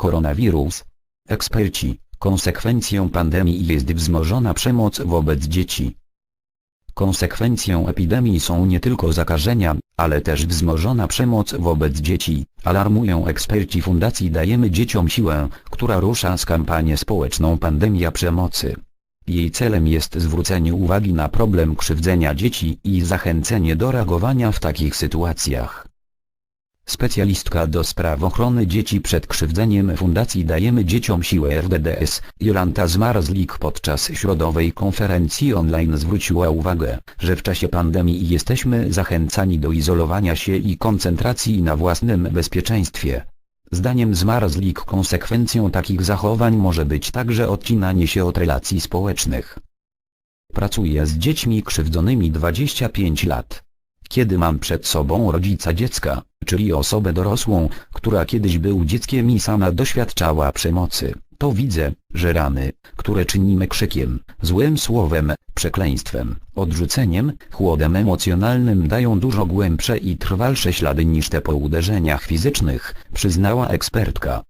Koronawirus. Eksperci, konsekwencją pandemii jest wzmożona przemoc wobec dzieci. Konsekwencją epidemii są nie tylko zakażenia, ale też wzmożona przemoc wobec dzieci, alarmują eksperci Fundacji Dajemy Dzieciom Siłę, która rusza z kampanię społeczną Pandemia Przemocy. Jej celem jest zwrócenie uwagi na problem krzywdzenia dzieci i zachęcenie do reagowania w takich sytuacjach. Specjalistka do spraw ochrony dzieci przed krzywdzeniem Fundacji Dajemy Dzieciom Siłę RDDS, Jolanta Zmarzlik podczas środowej konferencji online zwróciła uwagę, że w czasie pandemii jesteśmy zachęcani do izolowania się i koncentracji na własnym bezpieczeństwie. Zdaniem Zmarzlik konsekwencją takich zachowań może być także odcinanie się od relacji społecznych. Pracuję z dziećmi krzywdzonymi 25 lat. Kiedy mam przed sobą rodzica dziecka, czyli osobę dorosłą, która kiedyś był dzieckiem i sama doświadczała przemocy, to widzę, że rany, które czynimy krzykiem, złym słowem, przekleństwem, odrzuceniem, chłodem emocjonalnym dają dużo głębsze i trwalsze ślady niż te po uderzeniach fizycznych, przyznała ekspertka.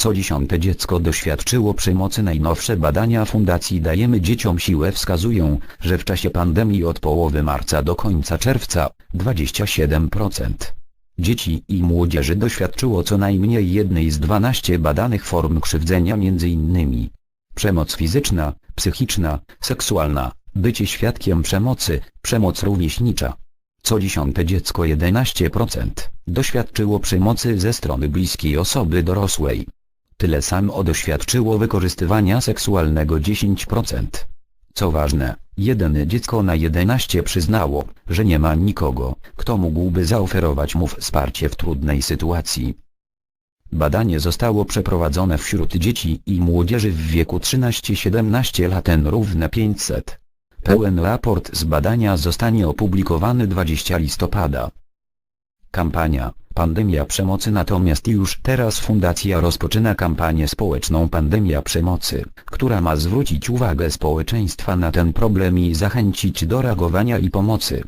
Co dziesiąte dziecko doświadczyło przemocy. Najnowsze badania Fundacji Dajemy Dzieciom Siłę wskazują, że w czasie pandemii od połowy marca do końca czerwca 27% dzieci i młodzieży doświadczyło co najmniej jednej z 12 badanych form krzywdzenia m.in. przemoc fizyczna, psychiczna, seksualna, bycie świadkiem przemocy, przemoc rówieśnicza. Co dziesiąte dziecko 11% doświadczyło przemocy ze strony bliskiej osoby dorosłej. Tyle samo doświadczyło wykorzystywania seksualnego 10%. Co ważne, jedyne dziecko na 11 przyznało, że nie ma nikogo, kto mógłby zaoferować mu wsparcie w trudnej sytuacji. Badanie zostało przeprowadzone wśród dzieci i młodzieży w wieku 13-17 lat N równe 500. Pełen raport z badania zostanie opublikowany 20 listopada. Kampania Pandemia przemocy Natomiast już teraz fundacja rozpoczyna kampanię społeczną Pandemia przemocy, która ma zwrócić uwagę społeczeństwa na ten problem i zachęcić do reagowania i pomocy.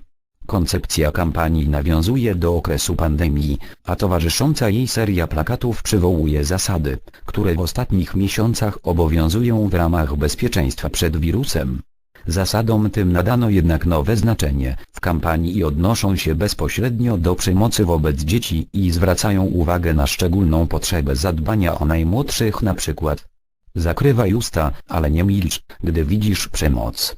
Koncepcja kampanii nawiązuje do okresu pandemii, a towarzysząca jej seria plakatów przywołuje zasady, które w ostatnich miesiącach obowiązują w ramach bezpieczeństwa przed wirusem. Zasadom tym nadano jednak nowe znaczenie w kampanii i odnoszą się bezpośrednio do przemocy wobec dzieci i zwracają uwagę na szczególną potrzebę zadbania o najmłodszych na przykład. Zakrywaj usta, ale nie milcz, gdy widzisz przemoc.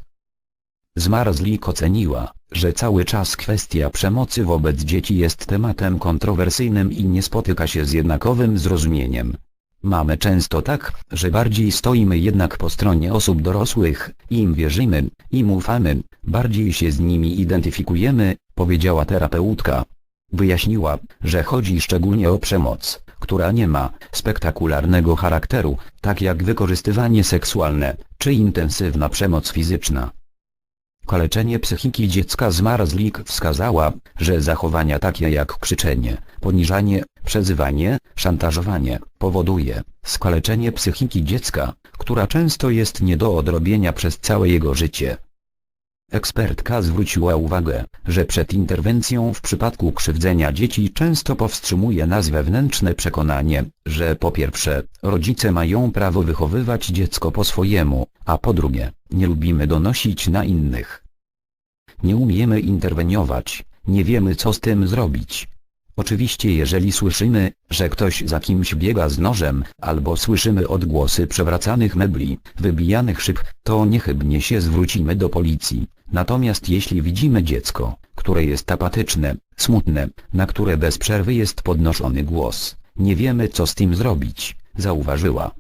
Zmarzlik oceniła, że cały czas kwestia przemocy wobec dzieci jest tematem kontrowersyjnym i nie spotyka się z jednakowym zrozumieniem. Mamy często tak, że bardziej stoimy jednak po stronie osób dorosłych, im wierzymy, im ufamy, bardziej się z nimi identyfikujemy, powiedziała terapeutka. Wyjaśniła, że chodzi szczególnie o przemoc, która nie ma spektakularnego charakteru, tak jak wykorzystywanie seksualne, czy intensywna przemoc fizyczna. Kaleczenie psychiki dziecka Zmarzlik wskazała, że zachowania takie jak krzyczenie, poniżanie, przezywanie, szantażowanie, powoduje skaleczenie psychiki dziecka, która często jest nie do odrobienia przez całe jego życie. Ekspertka zwróciła uwagę, że przed interwencją w przypadku krzywdzenia dzieci często powstrzymuje nas wewnętrzne przekonanie, że po pierwsze, rodzice mają prawo wychowywać dziecko po swojemu, a po drugie, nie lubimy donosić na innych. Nie umiemy interweniować, nie wiemy co z tym zrobić. Oczywiście jeżeli słyszymy, że ktoś za kimś biega z nożem, albo słyszymy odgłosy przewracanych mebli, wybijanych szyb, to niechybnie się zwrócimy do policji. Natomiast jeśli widzimy dziecko, które jest apatyczne, smutne, na które bez przerwy jest podnoszony głos, nie wiemy co z tym zrobić, zauważyła.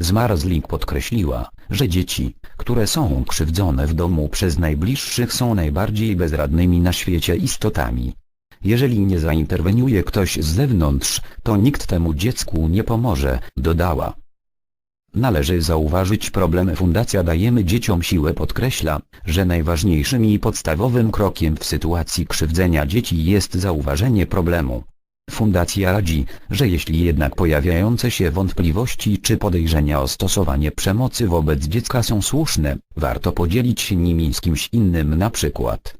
Zmarzlik podkreśliła, że dzieci, które są krzywdzone w domu przez najbliższych są najbardziej bezradnymi na świecie istotami. Jeżeli nie zainterweniuje ktoś z zewnątrz, to nikt temu dziecku nie pomoże, dodała. Należy zauważyć problem Fundacja Dajemy Dzieciom Siłę podkreśla, że najważniejszym i podstawowym krokiem w sytuacji krzywdzenia dzieci jest zauważenie problemu. Fundacja radzi, że jeśli jednak pojawiające się wątpliwości czy podejrzenia o stosowanie przemocy wobec dziecka są słuszne, warto podzielić się nimi z kimś innym na przykład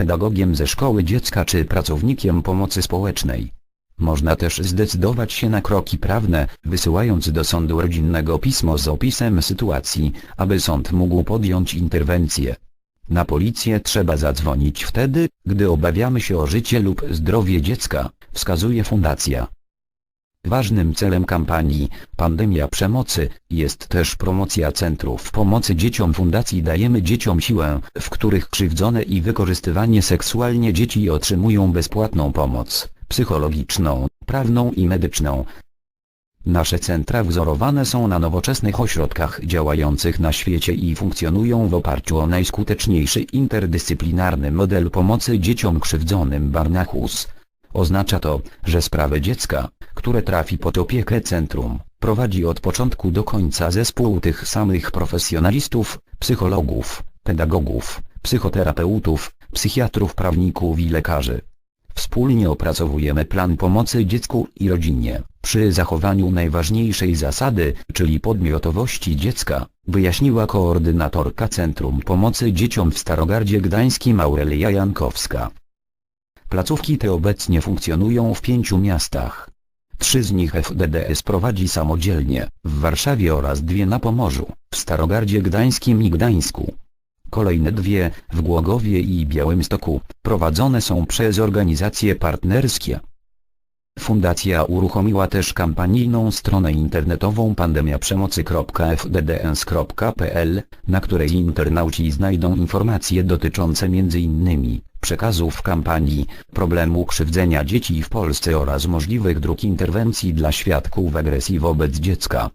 pedagogiem ze szkoły dziecka czy pracownikiem pomocy społecznej. Można też zdecydować się na kroki prawne, wysyłając do sądu rodzinnego pismo z opisem sytuacji, aby sąd mógł podjąć interwencję. Na policję trzeba zadzwonić wtedy, gdy obawiamy się o życie lub zdrowie dziecka, wskazuje fundacja. Ważnym celem kampanii Pandemia Przemocy jest też promocja centrów pomocy dzieciom Fundacji Dajemy Dzieciom Siłę, w których krzywdzone i wykorzystywanie seksualnie dzieci otrzymują bezpłatną pomoc psychologiczną, prawną i medyczną. Nasze centra wzorowane są na nowoczesnych ośrodkach działających na świecie i funkcjonują w oparciu o najskuteczniejszy interdyscyplinarny model pomocy dzieciom krzywdzonym Barnachus. Oznacza to, że sprawy dziecka, które trafi pod opiekę centrum, prowadzi od początku do końca zespół tych samych profesjonalistów, psychologów, pedagogów, psychoterapeutów, psychiatrów, prawników i lekarzy. Wspólnie opracowujemy plan pomocy dziecku i rodzinie, przy zachowaniu najważniejszej zasady, czyli podmiotowości dziecka, wyjaśniła koordynatorka Centrum Pomocy Dzieciom w Starogardzie Gdańskim Aurelia Jankowska. Placówki te obecnie funkcjonują w pięciu miastach. Trzy z nich FDDS prowadzi samodzielnie, w Warszawie oraz dwie na Pomorzu, w Starogardzie Gdańskim i Gdańsku. Kolejne dwie, w Głogowie i Białymstoku, prowadzone są przez organizacje partnerskie. Fundacja uruchomiła też kampanijną stronę internetową pandemiaprzemocy.fddns.pl, na której internauci znajdą informacje dotyczące m.in. przekazów kampanii, problemu krzywdzenia dzieci w Polsce oraz możliwych dróg interwencji dla świadków agresji wobec dziecka.